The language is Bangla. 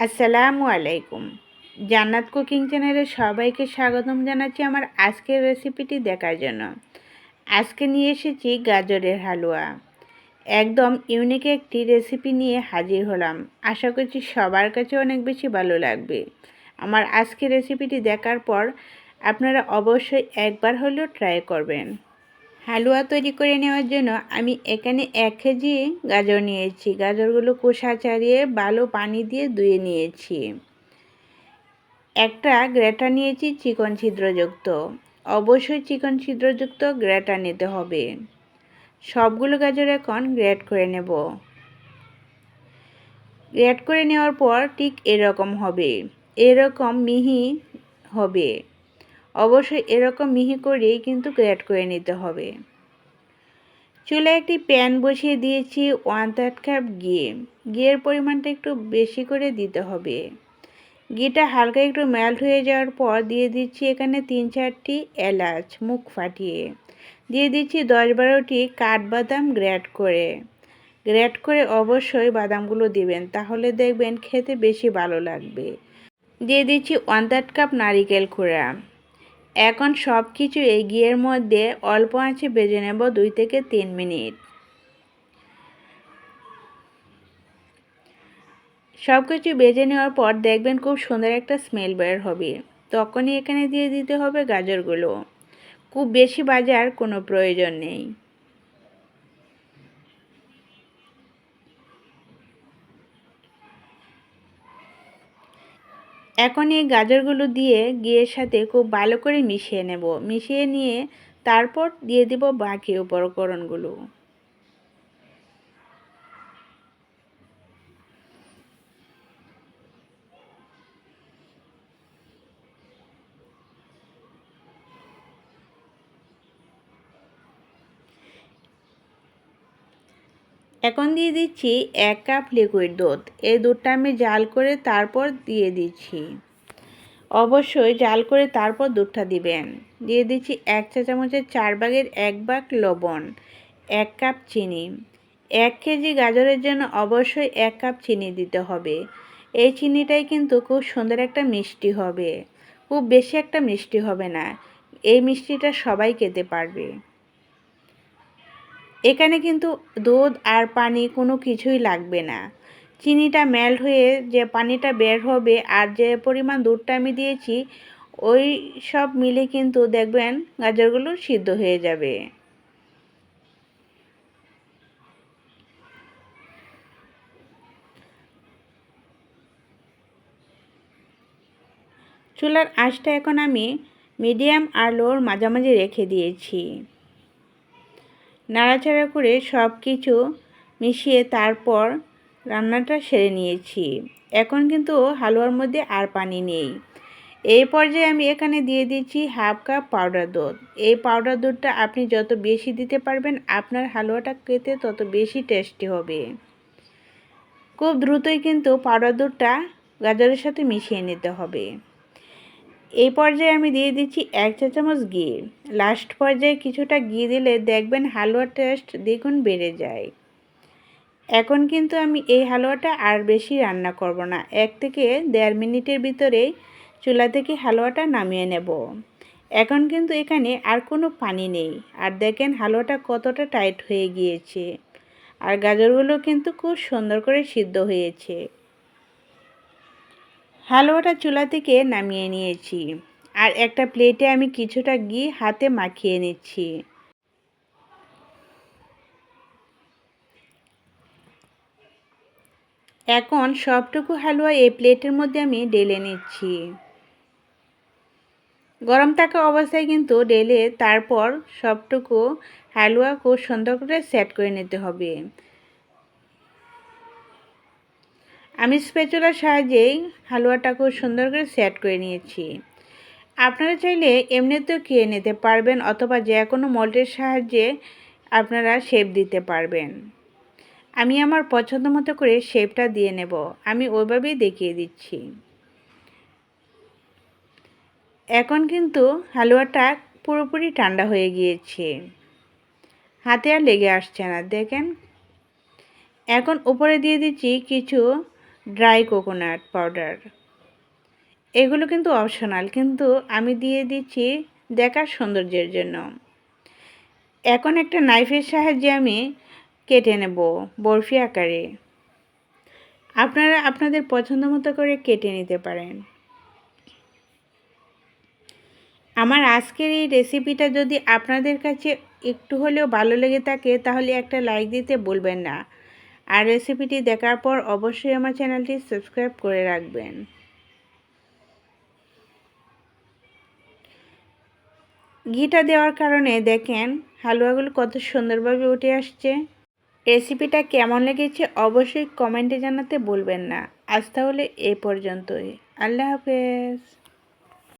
আসসালামু আলাইকুম। জান্নাত কুকিং চ্যানেলে সবাইকে স্বাগতম জানাচ্ছি আমার আজকের রেসিপিটি দেখার জন্য। আজকে নিয়ে এসেছি গাজরের হালুয়া। একদম ইউনিক একটি রেসিপি নিয়ে হাজির হলাম। আশা করছি সবার কাছে অনেক বেশি ভালো লাগবে। আমার আজকের রেসিপিটি দেখার পর আপনারা অবশ্যই একবার হলেও ট্রাই করবেন। হালুয়া তৈরি করে নেওয়ার জন্য আমি এখানে এক কেজি গাজর নিয়েছি। গাজরগুলো কোষা ছাড়িয়ে ভালো পানি দিয়ে ধুয়ে নিয়েছি। একটা গ্রেটার নিয়েছি চিকন ছিদ্রযুক্ত। অবশ্যই চিকন ছিদ্রযুক্ত গ্রেটার নিতে হবে। সবগুলো গাজর এখন গ্রেট করে নেব। গ্রেট করে নেওয়ার পর ঠিক এরকম হবে। এরকম মিহি হবে। অবশ্যই এরকম মিহি করেই কিন্তু গ্রেট করে নিতে হবে। চুলে একটি প্যান বসিয়ে দিয়েছি ওয়ান থার্ড কাপ ঘি। ঘিয়ের পরিমাণটা একটু বেশি করে দিতে হবে। ঘিটা হালকা একটু মেল্ট হয়ে যাওয়ার পর দিয়ে দিচ্ছি এখানে তিন চারটি এলাচ মুখ ফাটিয়ে। দিয়ে দিচ্ছি দশ বারোটি কাঠবাদাম গ্রেট করে। গ্রেট করে অবশ্যই বাদামগুলো দিবেন, তাহলে দেখবেন খেতে বেশি ভালো লাগবে। দিয়ে দিচ্ছি ওয়ান থার্ড কাপ নারিকেল খোড়া। এখন সব কিছু এগিয়ের মধ্যে অল্প আঁচে বেজে নেব দুই থেকে তিন মিনিট। সব কিছু বেজে নেওয়ার পর দেখবেন খুব সুন্দর একটা স্মেল বের হবে। তখনই এখানে দিয়ে দিতে হবে গাজরগুলো। খুব বেশি বাজার কোনো প্রয়োজন নেই। এখন এই গাজরগুলো দিয়ে গিয়ের সাথে খুব ভালো করে মিশিয়ে নেব। মিশিয়ে নিয়ে তারপর দিয়ে দেব বাকি উপকরণগুলো। এখন দিয়ে দিচ্ছি এক কাপ লিকুইড দুধ। এই দুধটা আমি জাল করে তারপর দিয়ে দিচ্ছি। অবশ্যই জাল করে তারপর দুধটা দিবেন। দিয়ে দিচ্ছি এক চা চামচের চার ভাগের এক ভাগ লবণ, এক কাপ চিনি। এক কেজি গাজরের জন্য অবশ্যই এক কাপ চিনি দিতে হবে। এই চিনিটাই কিন্তু খুব সুন্দর একটা মিষ্টি হবে। খুব বেশি একটা মিষ্টি হবে না। এই মিষ্টিটা সবাই খেতে পারবে। এখানে কিন্তু দুধ আর পানি কোনো কিছুই লাগবে না। চিনিটা মেল্ট হয়ে যে পানিটা বের হবে আর যে পরিমাণ দুধটা আমি দিয়েছি, ওই সব মিলে কিন্তু দেখবেন গাজরগুলো সিদ্ধ হয়ে যাবে। চুলার আঁচটা এখন আমি মিডিয়াম আর লোর মাঝামাঝি রেখে দিয়েছি। নাড়াচাড়া করে সব কিছু মিশিয়ে তারপর রান্নাটা সেরে নিয়েছি। এখন কিন্তু হালুয়ার মধ্যে আর পানি নেই। এই পর্যায়ে আমি এখানে দিয়ে দিচ্ছি হাফ কাপ পাউডার দুধ। এই পাউডার দুধটা আপনি যত বেশি দিতে পারবেন, আপনার হালুয়াটা খেতে তত বেশি টেস্টি হবে। খুব দ্রুতই কিন্তু পাউডার দুধটা গাজরের সাথে মিশিয়ে নিতে হবে। এই পর্যায়ে আমি দিয়ে দিচ্ছি এক চা চামচ ঘি। লাস্ট পর্যায়ে কিছুটা ঘি দিলে দেখবেন হালুয়ার টেস্ট দ্বিগুণ বেড়ে যায়। এখন কিন্তু আমি এই হালুয়াটা আর বেশি রান্না করব না। এক থেকে দেড় মিনিটের ভিতরেই চুলা থেকে হালুয়াটা নামিয়ে নেব। এখন কিন্তু এখানে আর কোনো পানি নেই। আর দেখেন হালুয়াটা কতটা টাইট হয়ে গিয়েছে। আর গাজরগুলো কিন্তু খুব সুন্দর করে সিদ্ধ হয়েছে। হালুয়াটা চুলা থেকে নামিয়ে নিয়েছি আর একটা প্লেটে আমি কিছুটা ঘি হাতে মাখিয়ে নিচ্ছি। এখন সবটুকু হালুয়া এই প্লেটের মধ্যে আমি ডেলে নিচ্ছি। গরম থাকা অবস্থায় কিন্তু ডেলে তারপর সবটুকু হালুয়া খুব সুন্দর করে সেট করে নিতে হবে। আমি স্পেচুলার সাহায্যেই হালুয়াটা খুব সুন্দর করে সেট করে নিয়েছি। আপনারা চাইলে এমনিতেও খেয়ে নিতে পারবেন অথবা যে কোনো মল্টের সাহায্যে আপনারা শেপ দিতে পারবেন। আমি আমার পছন্দ মতো করে শেপটা দিয়ে নেব। আমি ওইভাবেই দেখিয়ে দিচ্ছি। এখন কিন্তু হালুয়াটা পুরোপুরি ঠান্ডা হয়ে গিয়েছে। হাতে আর লেগে আসছে না, দেখেন। এখন উপরে দিয়ে দিচ্ছি কিছু ড্রাই কোকোনাট পাউডার। এগুলো কিন্তু অপশনাল, কিন্তু আমি দিয়ে দিচ্ছি দেখার সৌন্দর্যের জন্য। এখন একটা নাইফের সাহায্যে আমি কেটে নেব বরফি আকারে। আপনারা আপনাদের পছন্দ মতো করে কেটে নিতে পারেন। আমার আজকের এই রেসিপিটা যদি আপনাদের কাছে একটু হলেও ভালো লেগে থাকে, তাহলে একটা লাইক দিতে বলবেন না। আর রেসিপিটি দেখার পর অবশ্যই আমার চ্যানেলটি সাবস্ক্রাইব করে রাখবেন। ঘিটা দেওয়ার কারণে দেখেন, হালুয়াগুলো কত সুন্দরভাবে উঠে আসছে। রেসিপিটা কেমন লেগেছে অবশ্যই কমেন্টে জানাতে বলবেন না। আজ তাহলে এ পর্যন্তই। আল্লাহ হাফেজ।